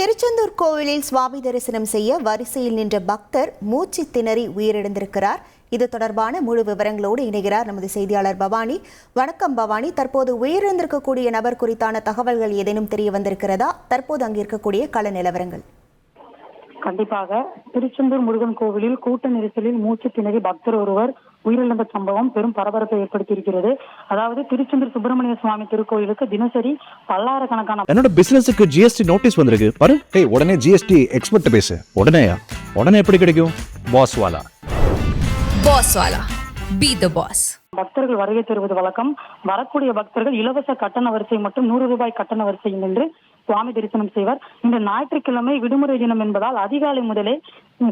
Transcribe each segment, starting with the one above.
திருச்செந்தூர் கோவிலில் சுவாமி தரிசனம் செய்ய வரிசையில் நின்ற பக்தர் மூச்சு திணறி உயிரிழந்திருக்கிறார். இது தொடர்பான முழு விவரங்களோடு இணைகிறார் நமது செய்தியாளர் பவானி. வணக்கம் பவானி. தற்போது உயிரிழந்திருக்கக்கூடிய நபர் குறித்தான தகவல்கள் ஏதேனும் தெரிய வந்திருக்கிறதா? தற்போது அங்கிருக்கக்கூடிய கள நிலவரங்கள். கண்டிப்பாக. திருச்செந்தூர் முருகன் கோவிலில் கூட்ட நெரிசலில் மூச்சு திணறி பக்தர் ஒருவர் உயிரிழந்த சம்பவம் பெரும் பரபரப்பை ஏற்படுத்தியிருக்கிறது. அதாவது திருச்செந்தூர் சுப்பிரமணிய சுவாமி திருக்கோயிலுக்கு தினசரி பல்லாயிரக்கணக்கான என்னோட பிசினஸுக்கு ஜிஎஸ்டி நோட்டீஸ் வந்திருக்கு. பாரு டேய் உடனே ஜிஎஸ்டி எக்ஸ்பர்ட் பேசு. உடனேயா உடனே எப்படி கிடைக்கும்? பாஸ் வாலா. பாஸ் வாலா. பி த பாஸ் பக்தர்கள் வருகை தருவது வழக்கம். வரக்கூடிய பக்தர்கள் இலவச கட்டண வரிசை மற்றும் நூறு ரூபாய் கட்டண வரிசையில் நின்று சுவாமி தரிசனம் செய்வர். இந்த ஞாயிற்றுக்கிழமை விடுமுறை தினம் என்பதால் அதிகாலை முதலே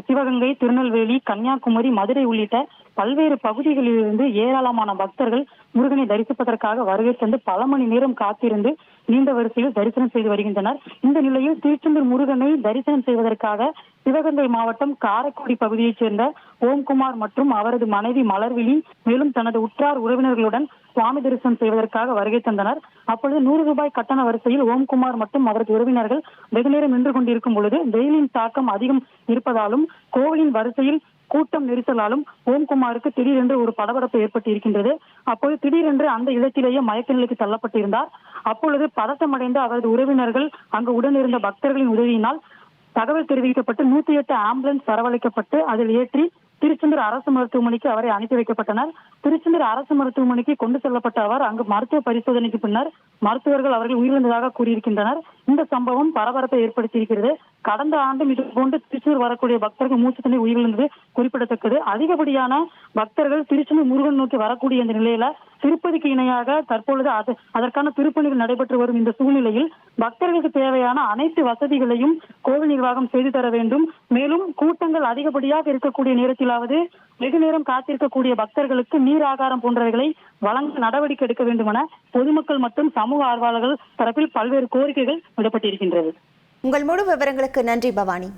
சிவகங்கை திருநெல்வேலி கன்னியாகுமரி மதுரை உள்ளிட்ட பல்வேறு பகுதிகளிலிருந்து ஏராளமான பக்தர்கள் முருகனை தரிசிப்பதற்காக வருகை தந்து பல மணி நேரம் காத்திருந்து நீண்ட வரிசையில் தரிசனம் செய்து வருகின்றனர். இந்த நிலையில் திருச்செந்தூர் முருகனை தரிசனம் செய்வதற்காக சிவகங்கை மாவட்டம் காரைக்குடி பகுதியைச் சேர்ந்த ஓம்குமார் மற்றும் அவரது மனைவி மலர்விழி மேலும் தனது உற்றார் உறவினர்களுடன் சுவாமி தரிசனம் செய்வதற்காக வருகை தந்தனர். அப்பொழுது நூறு ரூபாய் கட்டண வரிசையில் ஓம்குமார் மற்றும் அவரது உறவினர்கள் வெகுநேரம் நின்று கொண்டிருக்கும் பொழுது வெயிலின் தாக்கம் அதிகம் இருப்பதாலும் கோவிலின் வரிசையில் கூட்டம் நெரிசலாலும் ஓம்குமாருக்கு திடீரென்று ஒரு படபடப்பு ஏற்பட்டு இருக்கின்றது அப்போது திடீரென்று அந்த இடத்திலேயே மயக்க நிலைக்கு தள்ளப்பட்டிருந்தார். அப்பொழுது பதட்டமடைந்த அவரது உறவினர்கள் அங்கு உடனிருந்த பக்தர்களின் உதவியினால் தகவல் தெரிவிக்கப்பட்டு நூத்தி எட்டு ஆம்புலன்ஸ் வரவழைக்கப்பட்டு அதில் ஏற்றி திருச்செந்தூர் அரசு மருத்துவமனைக்கு அவரை அனுப்பி வைக்கப்பட்டனர். திருச்செந்தூர் அரசு மருத்துவமனைக்கு கொண்டு செல்லப்பட்ட அவர் அங்கு மருத்துவ பரிசோதனைக்கு பின்னர் மருத்துவர்கள் அவர்கள் உயிரிழந்ததாக கூறியிருக்கின்றனர். இந்த சம்பவம் பரபரப்பை ஏற்படுத்தியிருக்கிறது. கடந்த ஆண்டும் இது போன்று திருச்செந்தூர் வரக்கூடிய பக்தர்கள் மூச்சு தண்ணி உயிரிழந்தது குறிப்பிடத்தக்கது. அதிகப்படியான பக்தர்கள் திருச்செந்தூர் முருகன் நோக்கி வரக்கூடிய இந்த நிலையில திருப்பதிக்கு இணையாக தற்பொழுது அது அதற்கான திருப்பணிகள் நடைபெற்று வரும் இந்த சூழ்நிலையில் பக்தர்களுக்கு தேவையான அனைத்து வசதிகளையும் கோவில் நிர்வாகம் செய்து தர வேண்டும். மேலும் கூட்டங்கள் அதிகப்படியாக இருக்கக்கூடிய நேரத்திலாவது வெகு நேரம் காத்திருக்கக்கூடிய பக்தர்களுக்கு நீர் ஆகாரம் போன்றவைகளை வழங்க நடவடிக்கை எடுக்க வேண்டும் என பொதுமக்கள் மற்றும் சமூக ஆர்வலர்கள் தரப்பில் பல்வேறு கோரிக்கைகள் விடப்பட்டிருக்கின்றது. உங்கள் முழு விவரங்களுக்கு நன்றி பவானி.